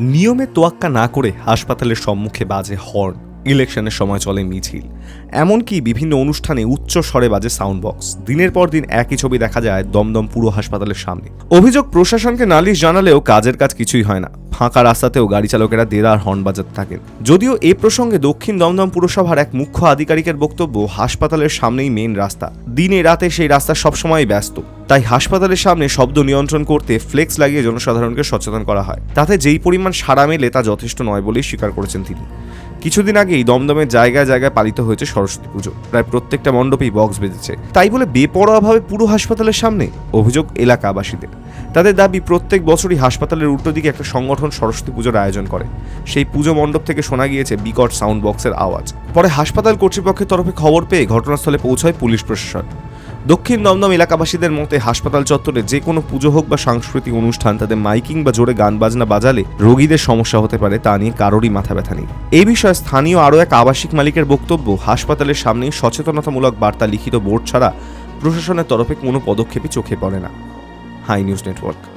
নিয়মের তোয়াক্কা না করে হাসপাতালের সম্মুখে বাজে হর্ন। ইলেকশনের সময় চলে মিছিল। এমনকি বিভিন্ন অনুষ্ঠানে উচ্চ স্বরে বাজে সাউন্ড বক্স। দিনের পর দিন একই ছবি দেখা যায় দমদম পুরো হাসপাতালের সামনে। অভিযোগ, প্রশাসনকে নালিশ জানালেও কাজের কাজ কিছুই হয় না। ফাঁকা রাস্তাতেও গাড়ি চালকেরা দেদার হর্ন বাজাতে থাকেন। যদিও এ প্রসঙ্গে দক্ষিণ দমদম পুরসভার এক মুখ্য আধিকারিকের বক্তব্য, হাসপাতালের সামনেই মেন রাস্তা। দিনে রাতে সেই রাস্তা সবসময় ব্যস্ত। তাই হাসপাতালের সামনে শব্দ নিয়ন্ত্রণ করতে ফ্লেক্স লাগিয়ে জনসাধারণকে সচেতন করা হয়। তাতে যেই পরিমাণ সাড়া মেলে তা যথেষ্ট নয় বলেই স্বীকার করেছেন তিনি। কিছুদিন আগেই দমদমের জায়গায় জায়গায় পালিত হয়েছে সরস্বতী পুজো। প্রায় প্রত্যেকটা মণ্ডপেই বক্স বেজেছে তাই বলে বেপরোয়াভাবে পুরো হাসপাতালের সামনে? অভিযোগ এলাকাবাসীদের। তাদের দাবি, প্রত্যেক বছরই হাসপাতালের উল্টো দিকে একটা সংগঠন সরস্বতী পুজোর আয়োজন করে। সেই পুজো মণ্ডপ থেকে শোনা গিয়েছে বিকট সাউন্ড বক্সের আওয়াজ। পরে হাসপাতাল কর্তৃপক্ষের তরফে খবর পেয়ে ঘটনাস্থলে পৌঁছায় পুলিশ প্রশাসন। দক্ষিণ দমদম এলাকাবাসীদের মতে হাসপাতাল চত্বরে যে কোনো পুজো হোক বা সাংস্কৃতিক অনুষ্ঠান, তাদের মাইকিং বা জোরে গান বাজনা বাজালে রোগীদের সমস্যা হতে পারে, তা নিয়ে কারোরই মাথা ব্যথা নেই। এই বিষয়ে স্থানীয় আরও এক আবাসিক মালিকের বক্তব্য, হাসপাতালের সামনে সচেতনতামূলক বার্তা লিখিত বোর্ড ছাড়া প্রশাসনের তরফে কোনো পদক্ষেপই চোখে পড়ে না। Hi news network.